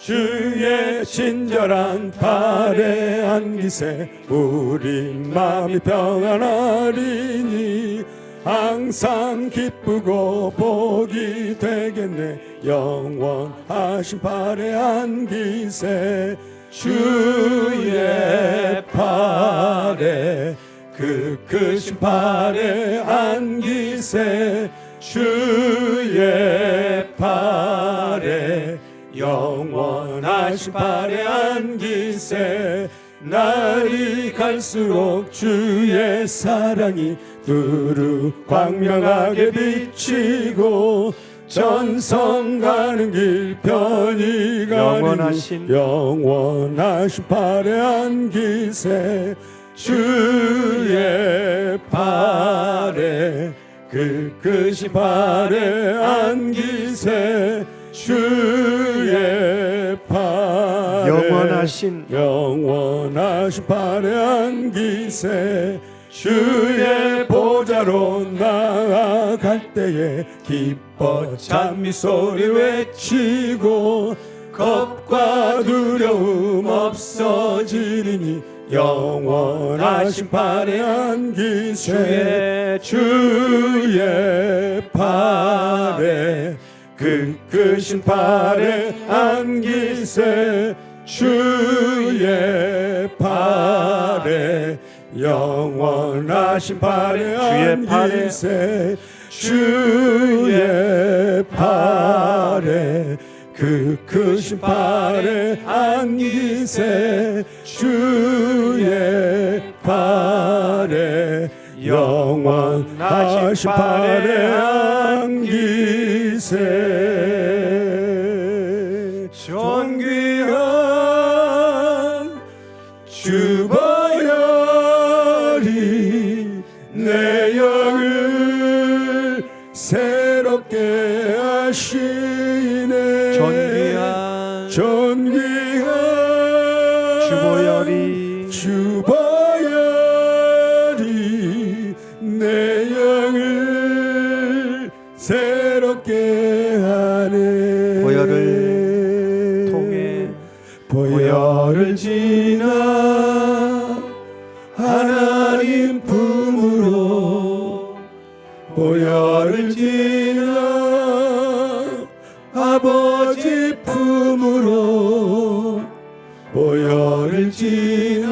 주의 친절한 발에 안기세 우리 마음이 평안하리니 항상 기쁘고 복이 되겠네. 영원하신 발에 안기세 주의 발에 그 크신 발에 안기세 주 의 발에 영원하신 발에 안기세 날이 갈수록 주의 사랑이 두루 광명하게 비치고 전성 가는 길 편히 가리니 영원하신 영원하신 발에 안기세 주의 발에 그 크신 발에 안기세 주의 발에 영원하신 영원하신 발에 안기세 주의 보좌로 나아갈 때에 기뻐 찬미 소리 외치고 겁과 두려움 없어지리니 영원하신 발에 안기세 주의 발에 그 크신 발에 안기세. 주의 발에 영원하신 발에 주의 발에 안기세. 주의 발에 그 크신 발에 안기세 주의 발에 영원하신 발에 안기세 존귀한 주보혈이 내 영을 보혈을 지나 하나님 품으로 보혈을 지나 아버지 품으로 보혈을 지나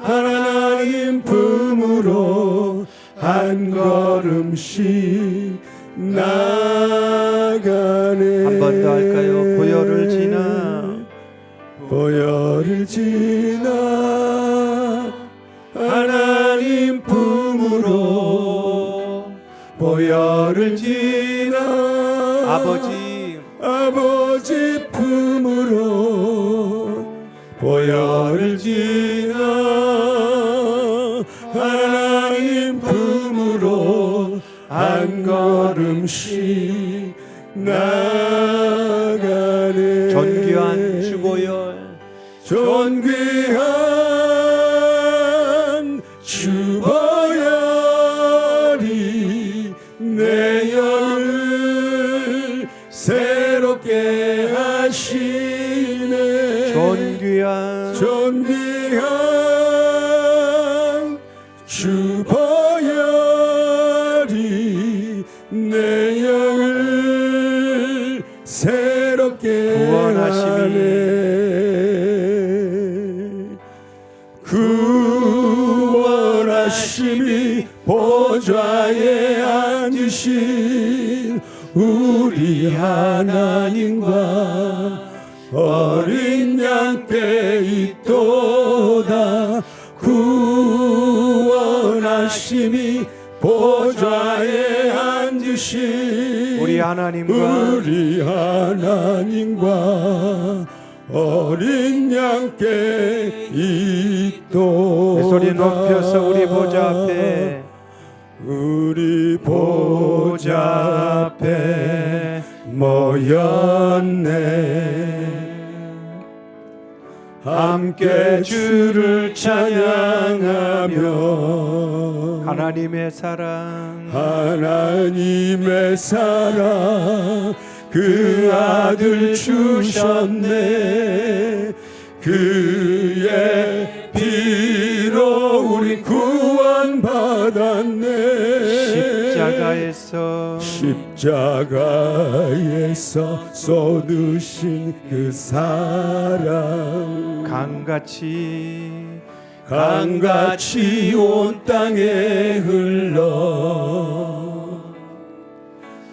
하나님 품으로 한 걸음씩 나가네 한 번 더 할까요? 보혈을 지나 보혈을 지나 하나님 품으로 보혈을 지나 아버지. 아버지 품으로 보혈을 지나 하나님 품으로 한 걸음씩 나가네. 존귀한 주 보혈 존귀한 주보혈이 내 영을 새롭게 하시네. 존귀한 존귀한 주보혈이 내 영을 새롭게 구원하심이 하네 보좌에 앉으신 우리 하나님과 어린 양께 있도다. 구원하심이 보좌에 앉으신 우리 하나님과 우리 하나님과 어린 양께 있도다 내 소리 높여서 우리 보좌 앞에. 우리 보좌 앞에 모였네. 함께 주를 찬양하며 하나님의 사랑. 하나님의 사랑 그 아들 주셨네. 그의 피로 우리 구원받았네. 십자가에서 십자가에서 쏟으신 그 사랑. 강같이 강같이 온 땅에 흘러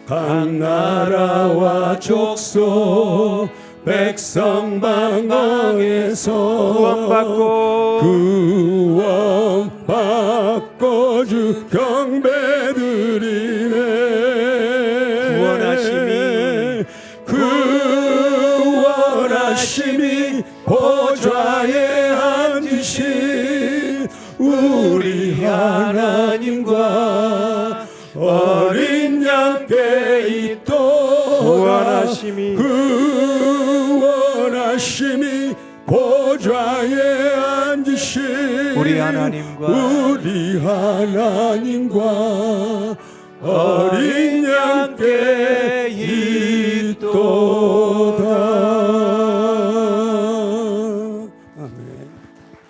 각 나라와 족속 백성 방방에서 구원받고 구원받고 주 경배드리네. 구원하심이 구원하심이 보좌에 앉으신 우리 하나 있도다 구원하심이 구원하심이 보좌에 앉으신 우리 하나님과 우리 하나님과 어린 양께 있도다